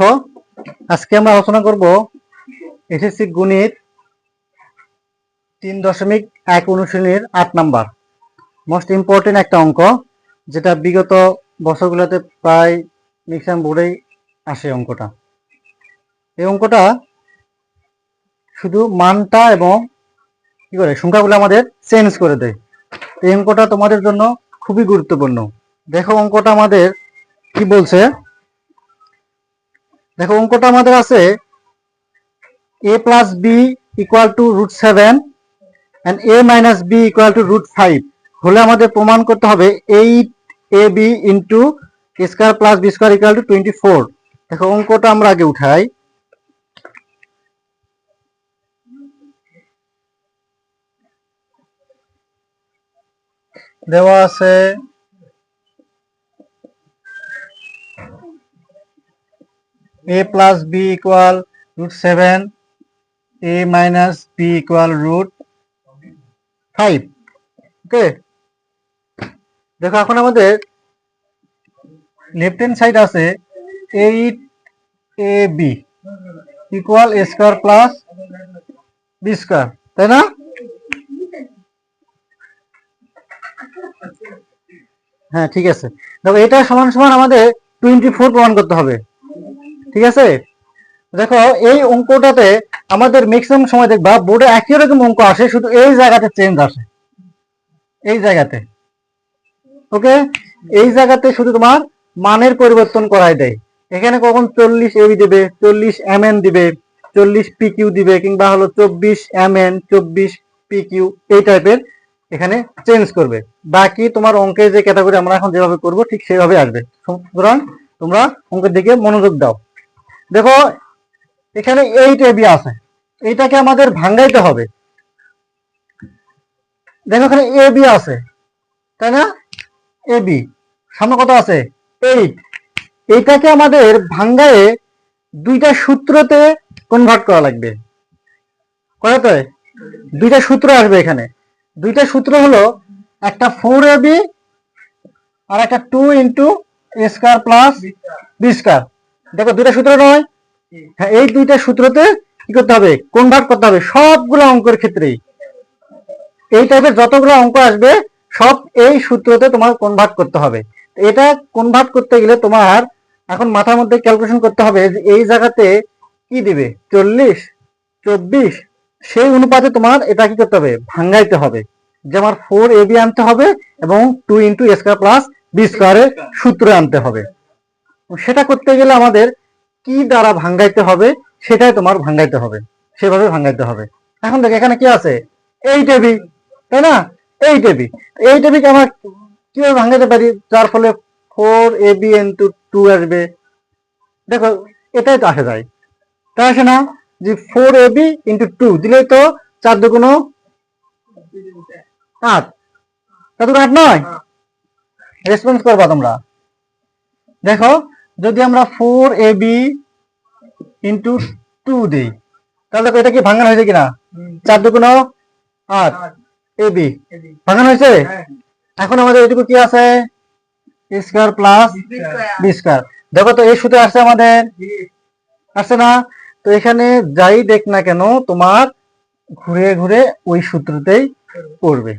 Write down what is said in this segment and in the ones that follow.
দেখো, আজকে আমরা আলোচনা করব এসএসসি গণিত তিন দশমিক এক অনুশীলনীর আট নাম্বার। মোস্ট ইম্পর্টেন্ট একটা অঙ্ক, যেটা বিগত বছরগুলোতে প্রায় মিক্সাম বোর্ডেই আসে অঙ্কটা। এই অঙ্কটা শুধু মানটা এবং কি করে, সংখ্যাগুলো আমাদের চেঞ্জ করে দেয়। এই অঙ্কটা তোমাদের জন্য খুবই গুরুত্বপূর্ণ। দেখো অঙ্কটা আমাদের কি বলছে? দেখো, অঙ্কটা আমাদের আছে A plus B equal to root seven and A minus B equal to root five হলে আমাদের প্রমাণ করতে হবে eight A B into square plus B square equal to twenty four দেখো, অঙ্কটা আমরা আগে উঠাই। দেওয়া আছে a plus b equal root 7 a minus b equal root 5 ওকে দেখো, এখন আমাদের লেফট হ্যান্ড সাইড আছে 8 a b equal a square plus b square তাই না? হ্যাঁ ঠিক আছে। দেখো, এটা সমান সমান আমাদের টোয়েন্টি ফোর প্রমাণ করতে হবে। ঠিক আছে? দেখো, এই অঙ্কটাতে আমাদের ম্যাক্সিমাম সময় দেখবা বোর্ডে একই রকম অঙ্ক আসে, শুধু এই জায়গাতে চেঞ্জ আসে। এই জায়গাতে। ওকে এই জায়গাতে শুধু তোমার মানের পরিবর্তন করাই দেয়। এখানে কখন চল্লিশ এবি দেবে, চল্লিশ এম এন দিবে, চল্লিশ পি কিউ দিবে, কিংবা হলো চব্বিশ এম এন চব্বিশ পি কিউ এই টাইপের এখানে চেঞ্জ করবে। বাকি তোমার অঙ্কের যে ক্যাটাগরি আমরা এখন যেভাবে করব, ঠিক সেভাবে আসবে। সুতরাং তোমরা অঙ্কের দিকে মনোযোগ দাও। দেখো, এখানে এইট এবি আছে। এইটাকে আমাদের ভাঙ্গাইতে হবে। দেখো এখানে এ বি আছে। তাই না? এ বি সামনে কত আছে? এইট এইটাকে আমাদের ভাঙ্গায়ে দুইটা সূত্রতে কনভার্ট করা লাগবে। কয়তে দুইটা সূত্র আসবে এখানে। দুইটা সূত্র হলো একটা ফোর এ বি আর একটা two into A square plus B square দেখো দুইটা সূত্র নয়। হ্যাঁ এই দুইটা সূত্রতে কি করতে হবে? কনভার্ট করতে হবে? সবগুলো অঙ্কের ক্ষেত্রেই। এই টাইপের যতগুলো অঙ্ক আসবে সব এই সূত্রতে তোমার কনভার্ট করতে হবে। এটা কনভার্ট করতে গেলে তোমার এখন মাথার মধ্যে ক্যালকুলেশন করতে হবে যে এই জায়গাতে কি দিবে? চল্লিশ চব্বিশ সেই অনুপাতে তোমার এটা কি করতে হবে? ভাঙ্গাইতে হবে। যে আমার ফোর এ বি আনতে হবে এবং two into square plus B স্কোয়ারের সূত্র আনতে হবে। সেটা করতে গেলে আমাদের কি দ্বারা ভাঙ্গাইতে হবে সেটাই তোমার ভাঙ্গাইতে হবে। সেভাবে ভাঙ্গাইতে হবে। এখন দেখ এখানে কি আছে? এইট এবি তাই না? এইট এবি এইট এবিকে আমরা কীভাবে ভাঙ্গাইতে পারি? যার ফলে four A B into two আসবে। দেখো এটাই তো আসে যায়। তা আসে না যে four A B into two দিলেই তো চার দুগুণ আট। চার দুগুণ আট নয়? রেসপন্স করবা তোমরা। দেখো যদি আমরা four A B into two দিই তাহলে দেখো এটা কি ভাঙানো হয়েছে কিনা? চার দুগুণ আট। এ বি ভাঙানো হয়েছে? এখন আমাদের এটুকু কি আছে? স্কোয়ার প্লাস বি স্কোয়ার দেখো তো এই সূত্রে আসছে আমাদের। আসছে না? তো এখানে যাই দেখ না কেন তোমার ঘুরে ঘুরে ওই সূত্রতেই পড়বে।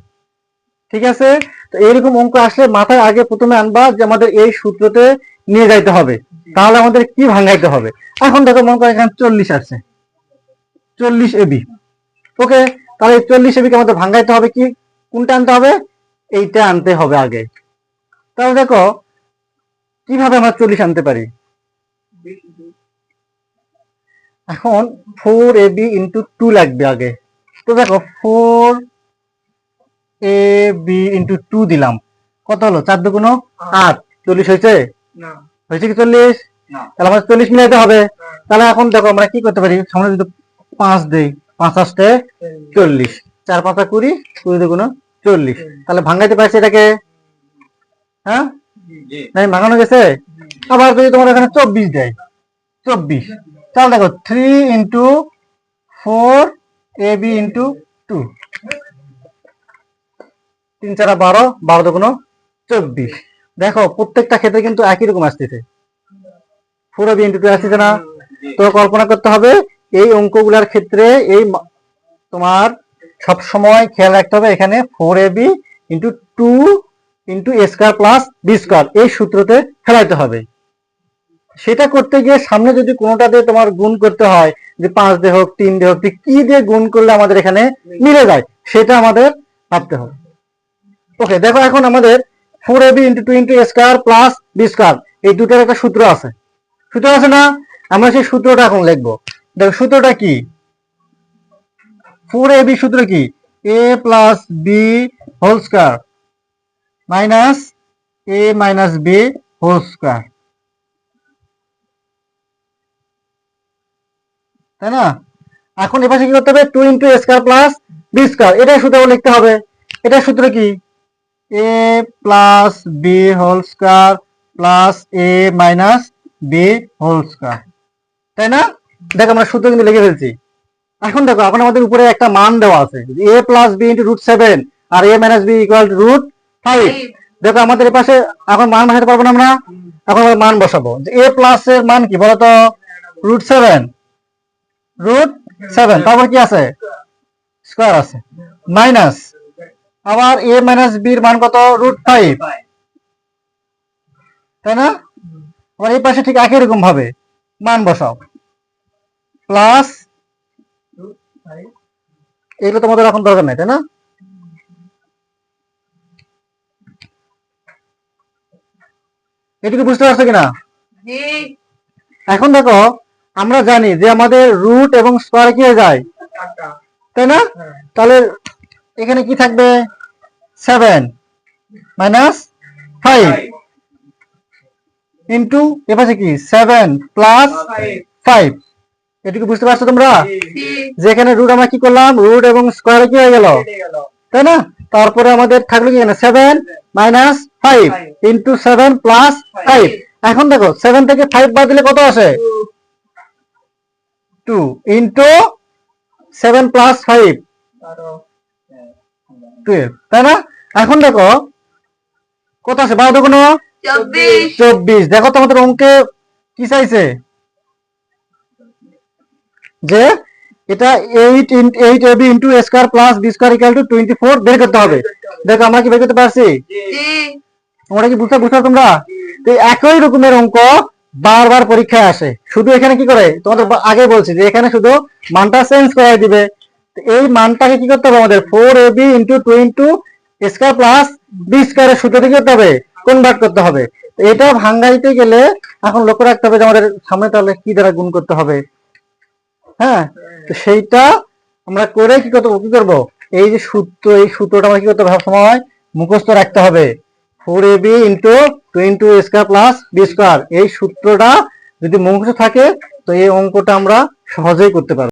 ঠিক আছে? তো এইরকম অঙ্ক আসলে মাথায় আগে প্রথমে আনবা যে আমাদের এই সূত্রতে নিয়ে যাইতে হবে। তাহলে আমাদের কি ভাঙাইতে হবে? এখন দেখো মনে করো এখানে চল্লিশ আছে। চল্লিশ এবি ওকে তাহলে চল্লিশ এবিকে আমাদের ভাঙাইতে হবে কি? কোনটা আনতে হবে? এইটা আনতে হবে আগে। তাহলে দেখো, কীভাবে আমরা চল্লিশ আনতে পারি? এখন four A B into two লাগবে আগে। তো দেখো four A B into two দিলাম। কত হলো? চার দুগুণ আট। চল্লিশ হয়েছে? হয়েছে কি চল্লিশ? তাহলে আমাদের চল্লিশ মিলাইতে হবে। তাহলে এখন দেখো আমরা কি করতে পারি? সামনে যদি পাঁচ দেই পাঁচ আসতে চল্লিশ। চার পাঁচা কুড়ি? কুড়ি দুগুণ চল্লিশ। তাহলে ভাঙাইতে পারছি এটাকে? হ্যাঁ? নাই ভাঙানো গেছে? আবার যদি তোমার এখানে চব্বিশ দেয় চব্বিশ। তাহলে দেখো three into four A B into two তিন চারা বারো বারো দুগুণ চব্বিশ। দেখো, প্রত্যেকটা ক্ষেত্রে কিন্তু একই রকম আসতেছে। এবি ইন্টু টু না। তো কল্পনা করতে হবে, এই অঙ্কগুলোর ক্ষেত্রে এই তোমার সব সময় খেয়াল রাখতে হবে এখানে four AB into two into A square plus B square এই সূত্রতে ফেলাইতে হবে। সেটা করতে গিয়ে সামনে যদি কোনোটা দিয়ে তোমার গুণ করতে হয়, যে পাঁচ দিয়ে হোক, তিন দিয়ে হোক কি দিয়ে গুণ করলে আমাদের এখানে মিলে যায়, সেটা আমাদের ভাবতে হবে। ওকে দেখো এখন আমাদের four AB into two into square plus B square এই দুটোর একটা সূত্র আছে। সূত্র আছে না? আমরা সেই সূত্রটা এখন লিখব। দেখো, সূত্রটা কি? ফোর এবি সূত্র কি? A plus B whole square minus A minus B whole square তাই না? এখন এপাশে কি করতে হবে? Two into square plus B square এটাই সূত্র লিখতে হবে। এটার সূত্র কি? A plus B whole square plus A minus B whole square তাই না? দেখো আমরা সূত্র কিন্তু লিখে ফেলছি। এখন দেখো, এখন আমাদের উপরে একটা মান দেওয়া আছে। A plus B into root seven R A minus B equal to root five দেখো আমাদের পাশে এখন মান বসাতে পারব না আমরা? এখন মান বসাবো। এ প্লাস এর মান কি বলতো? রুট সেভেন রুট সেভেন তারপর কি আছে? স্কোয়ার আছে। মাইনাস আবার এ মাইনাস বির মান কত? রুট ফাইভ তাই না? আবার এই পাশে ঠিক একই রকম ভাবে মান বসাও। প্লাস এগুলো তোমাদের এখন দরকার নাই তাই না? এটুকু বুঝতে পারছ কিনা? এখন দেখো আমরা জানি যে আমাদের রুট এবং স্কোয়ার কি হয়ে যায়? তাই না? তাহলে এখানে কি থাকবে? সেভেন মাইনাস ফাইভ ইন্টু এপাশে কি? সেভেন প্লাস ফাইভ এটুকু বুঝতে পারছ তোমরা? যেখানে রুট আমরা কি করলাম? রুট এবং স্কোয়ার কি হয়ে গেল? তাই না? তারপরে আমাদের থাকল কি এখানে? Seven minus five into seven plus five এখন দেখো সেভেন থেকে ফাইভ বাদ দিলে কত আসে? Two into seven plus five twelve তাই না? এখন দেখো কত আছে? বারো দেখো চব্বিশ। চব্বিশ। দেখো তো অঙ্কে কি চাইছে? যে এটা eight eight AB into square plus B square equal to twenty four বের করতে হবে। দেখো আমরা কি বের করতে পারছি? তোমরা কি বুঝতে বুঝতে তোমরা? তো একই রকমের অঙ্ক বারবার পরীক্ষায় আসে। শুধু এখানে কি করে? তোমাদের আগে বলছি যে এখানে শুধু মানটা চেঞ্জ করে দিবে। এই মানটাকে কি করতে হবে আমাদের? Four A B into two into square plus B স্কোয়ারের সূত্রতে কি করতে হবে? কনভার্ট করতে হবে। এটা ভাঙ্গাইতে গেলে এখন লক্ষ্য রাখতে হবে যে আমাদের সামনে তাহলে কি দ্বারা গুণ করতে হবে? হ্যাঁ? সেইটা আমরা করে কি করতে কি করব? এই যে সূত্র, এই সূত্রটা আমরা কি করতে হবে? সবসময় মুখস্থ রাখতে হবে। Four A B into two into square plus B square এই সূত্রটা যদি মুখস্থ থাকে, তো এই অঙ্কটা আমরা সহজেই করতে পারব।